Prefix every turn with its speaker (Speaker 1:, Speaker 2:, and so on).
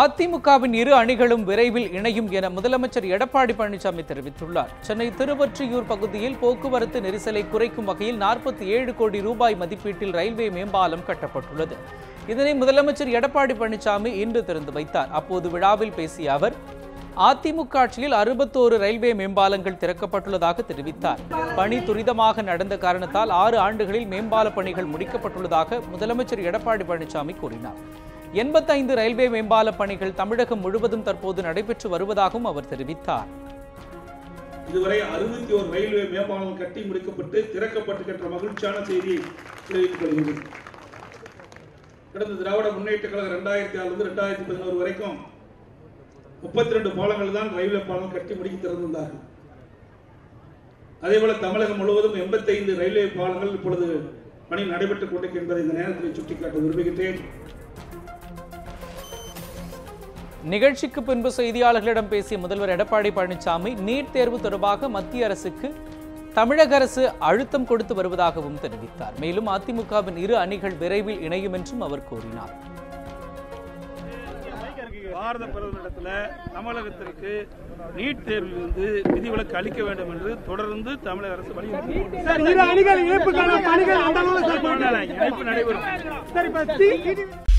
Speaker 1: அதிமுகவின் இரு அணிகளும் விரைவில் இணையும் என முதலமைச்சர் எடப்பாடி பழனிசாமி தெரிவித்துள்ளார் சென்னை திருவொற்றியூர் பகுதியில் போக்குவரத்து நெரிசலை குறைக்கும் வகையில் நாற்பத்தி ஏழு கோடி ரூபாய் மதிப்பீட்டில் ரயில்வே மேம்பாலம் கட்டப்பட்டுள்ளது இதனை முதலமைச்சர் எடப்பாடி பழனிசாமி இன்று திறந்து வைத்தார் அப்போது விழாவில் பேசிய அவர் அதிமுக ஆட்சியில் அறுபத்தோரு ரயில்வே மேம்பாலங்கள் திறக்கப்பட்டுள்ளதாக தெரிவித்தார் பணி துரிதமாக நடந்த காரணத்தால் ஆறு ஆண்டுகளில் மேம்பால பணிகள் முடிக்கப்பட்டுள்ளதாக முதலமைச்சர் எடப்பாடி பழனிசாமி கூறினார் எண்பத்தைந்து ரயில்வே மேம்பால பணிகள் தமிழகம் முழுவதும் தற்போது நடைபெற்று வருவதாகவும் அவர் தெரிவித்தார்
Speaker 2: இதுவரை அறுபத்தி ஒரு ரயில்வே மேம்பாலம் கட்டி முடிக்கப்பட்டு திறக்கப்பட்டிருக்கின்ற மகிழ்ச்சியான செய்தி தெரிவித்துக் கொள்கிறது கடந்த திராவிட முன்னேற்ற கழகம் ரெண்டாயிரத்தி ஆறுலேருந்து ரெண்டாயிரத்தி பதினோரு வரைக்கும் முப்பத்தி ரெண்டு பாலங்கள் தான் ரயில்வே பாலம் கட்டி முடிக்க திறந்திருந்தார்கள் அதேபோல தமிழகம் முழுவதும் எண்பத்தைந்து ரயில்வே பாலங்கள் இப்பொழுது பணி நடைபெற்றுக் கொண்டிருக்கின்றது இந்த நேரத்தில் சுட்டிக்காட்ட விரும்புகின்றேன்
Speaker 1: நிகழ்ச்சிக்கு பின்பு செய்தியாளர்களிடம் பேசிய முதல்வர் எடப்பாடி பழனிசாமி நீட் தேர்வு தொடர்பாக மத்திய அரசுக்கு தமிழக அரசு அழுத்தம் கொடுத்து வருவதாகவும் தெரிவித்தார் மேலும் அதிமுகவின் இரு அணிகள் விரைவில் இணையும் என்றும் அவர் கூறினார்
Speaker 3: பாரத பிரதமரிடத்தில் தமிழகத்திற்கு நீட் தேர்வில் இருந்து விதிவிலக்கு அளிக்க வேண்டும் என்று தொடர்ந்து தமிழக அரசு வலியுறுத்தி
Speaker 4: நடைபெறும்